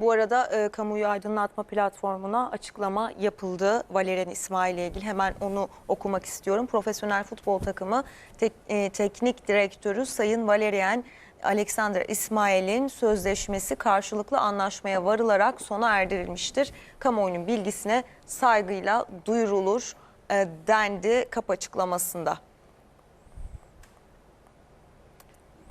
Bu arada e, kamuoyu aydınlatma platformuna açıklama yapıldı. Valerian İsmail ile ilgili hemen onu okumak istiyorum. Profesyonel futbol takımı tek- e, teknik direktörü Sayın Valerian Alexander İsmail'in sözleşmesi karşılıklı anlaşmaya varılarak sona erdirilmiştir. Kamuoyunun bilgisine saygıyla duyurulur e, dendi kap açıklamasında.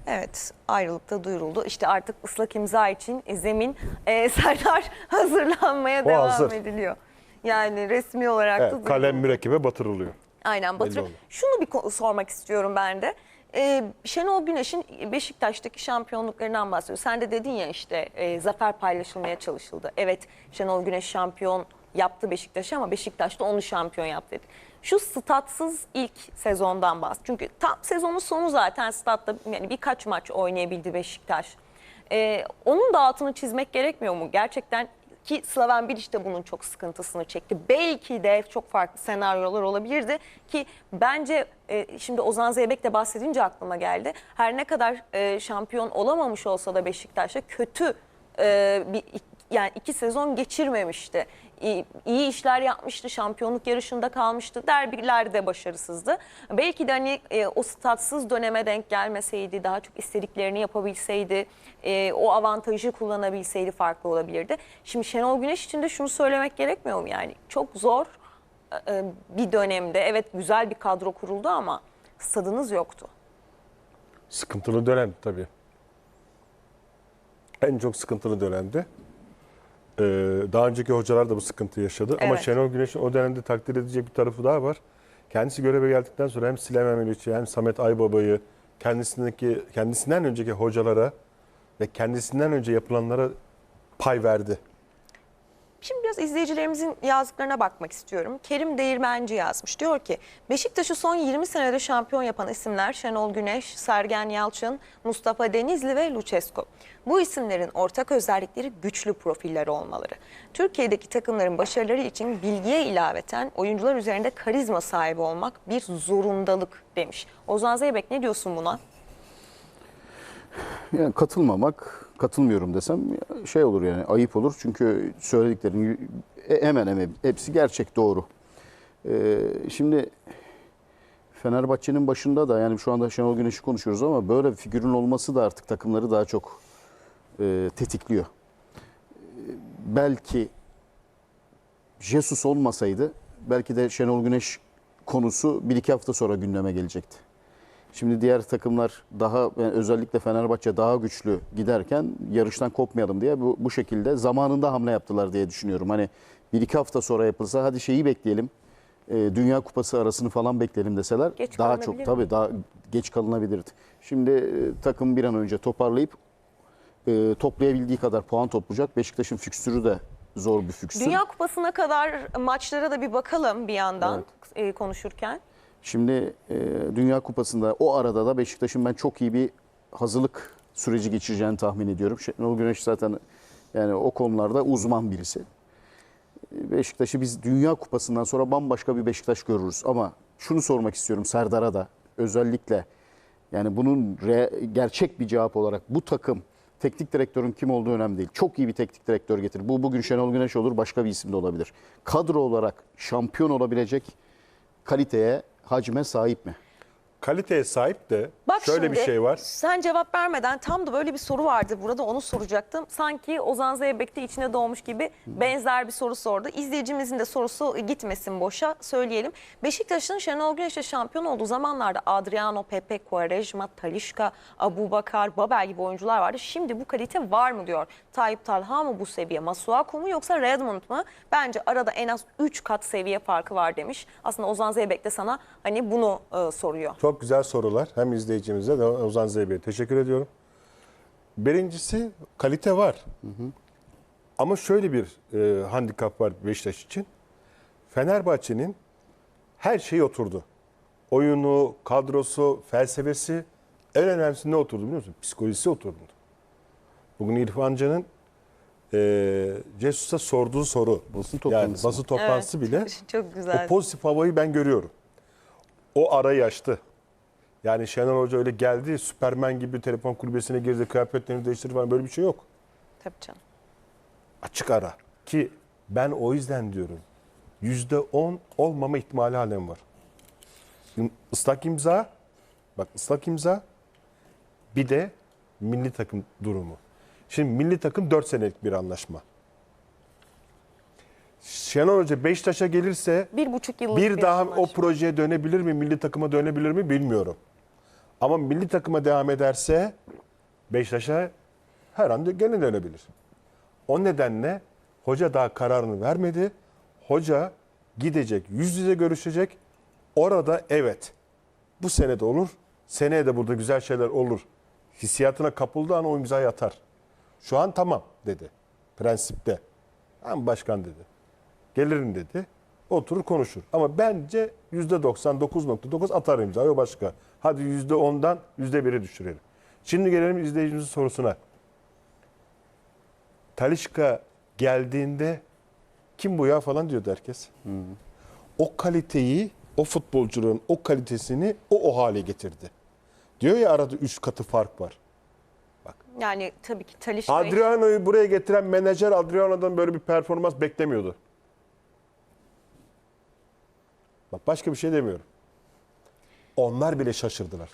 Evet ayrılıkta duyuruldu. İşte artık ıslak imza için zemin e, Serdar hazırlanmaya O devam hazır. ediliyor. Yani resmi olarak da Evet, duyuruldu. kalem mürekkebe batırılıyor. Aynen Batır. oldu. Şunu bir sormak istiyorum ben de. Ee, Şenol Güneş'in Beşiktaş'taki şampiyonluklarından bahsediyor. Sen de dedin ya işte e, zafer paylaşılmaya çalışıldı. Evet Şenol Güneş şampiyon yaptı Beşiktaş'ı ama Beşiktaş da onu şampiyon yaptı dedi. Şu statsız ilk sezondan bahs. Çünkü tam sezonun sonu zaten statta yani birkaç maç oynayabildi Beşiktaş. Ee, onun da altını çizmek gerekmiyor mu? Gerçekten ki Slaven Bilic de bunun çok sıkıntısını çekti. Belki de çok farklı senaryolar olabilirdi ki bence e, şimdi Ozan Zeybek de bahsedince aklıma geldi. Her ne kadar e, şampiyon olamamış olsa da Beşiktaş'a kötü e, bir yani iki sezon geçirmemişti. İyi, işler yapmıştı, şampiyonluk yarışında kalmıştı. Derbilerde başarısızdı. Belki de hani e, o statsız döneme denk gelmeseydi, daha çok istediklerini yapabilseydi, e, o avantajı kullanabilseydi farklı olabilirdi. Şimdi Şenol Güneş için de şunu söylemek gerekmiyor mu? Yani çok zor e, bir dönemde, evet güzel bir kadro kuruldu ama stadınız yoktu. Sıkıntılı dönem tabii. En çok sıkıntılı dönemdi. Ee, daha önceki hocalar da bu sıkıntı yaşadı. Ama Evet. Şenol Güneş'in o dönemde takdir edecek bir tarafı daha var. Kendisi göreve geldikten sonra hem Süleyman Melik'i hem Samet Aybaba'yı kendisindeki kendisinden önceki hocalara ve kendisinden önce yapılanlara pay verdi. Şimdi biraz izleyicilerimizin yazdıklarına bakmak istiyorum. Kerim Değirmenci yazmış. Diyor ki Beşiktaş'ı son 20 senede şampiyon yapan isimler Şenol Güneş, Sergen Yalçın, Mustafa Denizli ve Lucescu. Bu isimlerin ortak özellikleri güçlü profiller olmaları. Türkiye'deki takımların başarıları için bilgiye ilaveten oyuncular üzerinde karizma sahibi olmak bir zorundalık demiş. Ozan Zeybek ne diyorsun buna? Yani katılmamak, katılmıyorum desem şey olur yani ayıp olur. Çünkü söylediklerin e, hemen hemen hepsi gerçek doğru. Ee, şimdi Fenerbahçe'nin başında da yani şu anda Şenol Güneş'i konuşuyoruz ama böyle bir figürün olması da artık takımları daha çok e, tetikliyor. Belki Jesus olmasaydı belki de Şenol Güneş konusu bir iki hafta sonra gündeme gelecekti. Şimdi diğer takımlar daha yani özellikle Fenerbahçe daha güçlü giderken yarıştan kopmayalım diye bu, bu şekilde zamanında hamle yaptılar diye düşünüyorum. Hani bir iki hafta sonra yapılsa hadi şeyi bekleyelim. e, Dünya Kupası arasını falan bekleyelim deseler Geç daha çok mi? tabii daha geç kalınabilirdi. Şimdi e, takım bir an önce toparlayıp e, toplayabildiği kadar puan toplayacak. Beşiktaş'ın fikstürü de zor bir fikstür. Dünya Kupası'na kadar maçlara da bir bakalım bir yandan e, konuşurken. Şimdi e, Dünya Kupası'nda o arada da Beşiktaş'ın ben çok iyi bir hazırlık süreci geçireceğini tahmin ediyorum. Şenol Güneş zaten yani o konularda uzman birisi. Beşiktaş'ı biz Dünya Kupası'ndan sonra bambaşka bir Beşiktaş görürüz. Ama şunu sormak istiyorum Serdar'a da özellikle yani bunun re- gerçek bir cevap olarak bu takım teknik direktörün kim olduğu önemli değil. Çok iyi bir teknik direktör getir. Bu bugün Şenol Güneş olur, başka bir isim de olabilir. Kadro olarak şampiyon olabilecek kaliteye, hacme sahip mi? Kaliteye sahip de Bak şöyle şimdi, bir şey var. Sen cevap vermeden tam da böyle bir soru vardı burada onu soracaktım. Sanki Ozan Zeybek de içine doğmuş gibi benzer bir soru sordu. İzleyicimizin de sorusu gitmesin boşa söyleyelim. Beşiktaş'ın Şenol Güneş'le şampiyon olduğu zamanlarda Adriano, Pepe, Quaresma, Talişka, Abubakar, Babel gibi oyuncular vardı. Şimdi bu kalite var mı diyor. Tayyip Talha mı bu seviye? Masuaku mu yoksa Redmond mu? Bence arada en az 3 kat seviye farkı var demiş. Aslında Ozan Zeybek de sana hani bunu e, soruyor. Çok güzel sorular. Hem izleyicimize de Ozan Zeybe'ye teşekkür ediyorum. Birincisi kalite var. Ama şöyle bir e, handikap var Beşiktaş için. Fenerbahçe'nin her şeyi oturdu. Oyunu, kadrosu, felsefesi en önemlisi ne oturdu biliyor musun? Psikolojisi oturdu. Bugün İrfan Can'ın e, Cesus'a sorduğu soru. Basın yani toplantısı basın toplantısı bile Çok güzel. o pozitif havayı ben görüyorum. O arayı açtı. Yani Şenol Hoca öyle geldi, Süpermen gibi telefon kulübesine girdi, kıyafetlerini değiştirdi falan böyle bir şey yok. Tabii canım. Açık ara. Ki ben o yüzden diyorum. Yüzde on olmama ihtimali halen var. Şimdi ıslak imza, bak ıslak imza, bir de milli takım durumu. Şimdi milli takım 4 senelik bir anlaşma. Şenol Hoca Beşiktaş'a gelirse Bir buçuk yıllık bir daha o anlaşma. projeye dönebilir mi, milli takıma dönebilir mi bilmiyorum. Ama milli takıma devam ederse Beşiktaş'a her an gene dönebilir. O nedenle hoca daha kararını vermedi. Hoca gidecek, yüz yüze görüşecek. Orada evet bu sene de olur, seneye de burada güzel şeyler olur. Hissiyatına kapıldığı an o imzayı atar. Şu an tamam dedi. Prensipte. Ama başkan dedi. Gelirim dedi. Oturur konuşur. Ama bence %99.9 atar imzayı o başka. Hadi %10'dan %1'e düşürelim. Şimdi gelelim izleyicimizin sorusuna. Talişka geldiğinde kim bu ya falan diyordu herkes. O kaliteyi, o futbolcunun o kalitesini o o hale getirdi. Diyor ya arada 3 katı fark var. Yani tabii ki Talişka Adriano'yu buraya getiren menajer Adriano'dan böyle bir performans beklemiyordu. Bak başka bir şey demiyorum. Onlar bile şaşırdılar.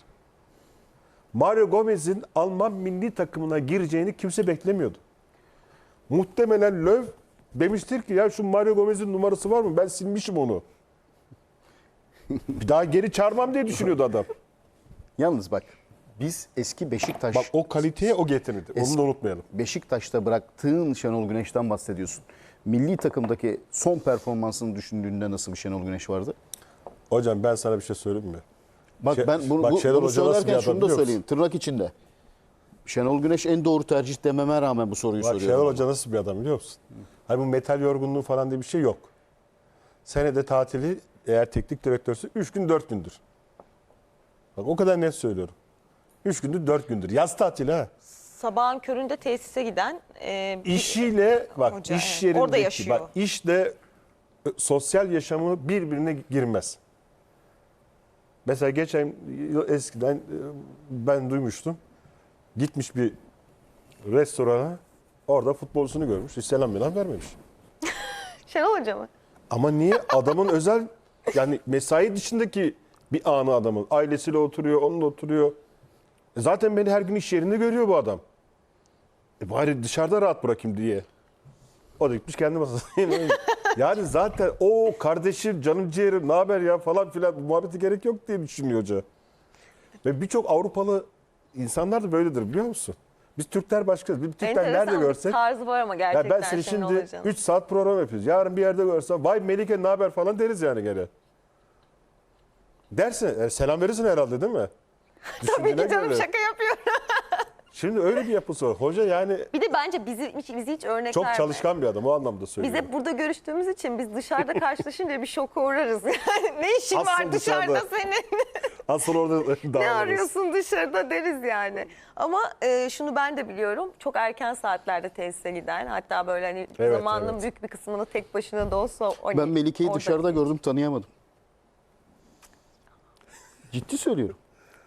Mario Gomez'in Alman milli takımına gireceğini kimse beklemiyordu. Muhtemelen Löw demiştir ki ya şu Mario Gomez'in numarası var mı? Ben silmişim onu. Bir daha geri çağırmam diye düşünüyordu adam. Yalnız bak biz eski Beşiktaş Bak o kaliteye o getirdi. Onu da unutmayalım. Beşiktaş'ta bıraktığın Şenol Güneş'ten bahsediyorsun. Milli takımdaki son performansını düşündüğünde nasıl bir Şenol Güneş vardı? Hocam ben sana bir şey söyleyeyim mi? Bak Şey- ben bunu, bak bu, Şenol bunu Hoca nasıl bir söylerken adam şunu da biliyor söyleyeyim tırnak içinde. Şenol Güneş en doğru tercih dememe rağmen bu soruyu Bak soruyorum. Şenol Hoca nasıl bir adam biliyor musun? Hani bu metal yorgunluğu falan diye bir şey yok. Senede tatili eğer teknik direktörse 3 gün 4 gündür. Bak o kadar net söylüyorum. 3 gündür 4 gündür. Yaz tatili ha. sabahın köründe tesise giden e, bir- İşiyle bak Hoca, iş evet. yerindeki Orada yaşıyor. bak işle e, sosyal yaşamı birbirine girmez. Mesela geçen yıl eskiden e, ben duymuştum. Gitmiş bir restorana orada futbolcusunu görmüş. Hiç selam falan vermemiş. Şenol Hoca mı? Ama niye? Adamın özel yani mesai dışındaki bir anı adamın. Ailesiyle oturuyor, onunla oturuyor. E Zaten beni her gün iş yerinde görüyor bu adam. E bari dışarıda rahat bırakayım diye. O da gitmiş kendi masasına. Yani zaten o kardeşim, canım ciğerim, ne haber ya falan filan bu muhabbeti gerek yok diye düşünüyor hoca. Ve birçok Avrupalı insanlar da böyledir biliyor musun? Biz Türkler başkayız. Biz Türkler nerede Enteresan bir görsek tarzı var ama ya gerçekten ben seni Şenol şimdi Hoca'nın. 3 saat program yapıyoruz. Yarın bir yerde görsem vay Melike ne haber falan deriz yani gene. Dersin, e, selam verirsin herhalde değil mi? Tabii Düşündüğüne ki canım göre. şaka yapıyorum. Şimdi öyle bir yapısı var. Hoca yani Bir de bence bizi hiç, bizi hiç örnek çok verme. çalışkan bir adam o anlamda Biz söylüyorum. hep burada görüştüğümüz için biz dışarıda karşılaşınca bir şoka uğrarız. Yani ne işin Asıl var dışarıda, dışarıda. senin? Asıl orada ne dağılırız. arıyorsun dışarıda deriz yani. Ama e, şunu ben de biliyorum. Çok erken saatlerde tesise giden hatta böyle hani Evet, zamanının evet. büyük bir kısmını tek başına da olsa hani Ben Melike'yi orada- dışarıda gördüm tanıyamadım. Ciddi söylüyorum.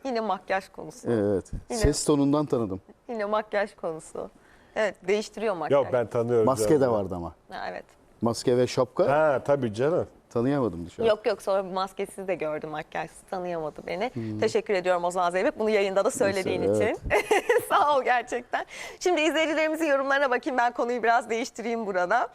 Yine makyaj konusu. Evet. Yine- Ses tonundan tanıdım. Yine makyaj konusu. Evet değiştiriyor makyaj. Yok ben tanıyorum. Maske canım. de vardı ama. Ha, evet. Maske ve şapka Ha tabii canım. tanıyamadım dışarıda. Yok yok sonra maskesiz de gördüm makyajsız tanıyamadı beni. Hmm. Teşekkür ediyorum Ozan Zeybek bunu yayında da söylediğin Neyse, için. Sağ ol gerçekten. Şimdi izleyicilerimizin yorumlarına bakayım ben konuyu biraz değiştireyim burada.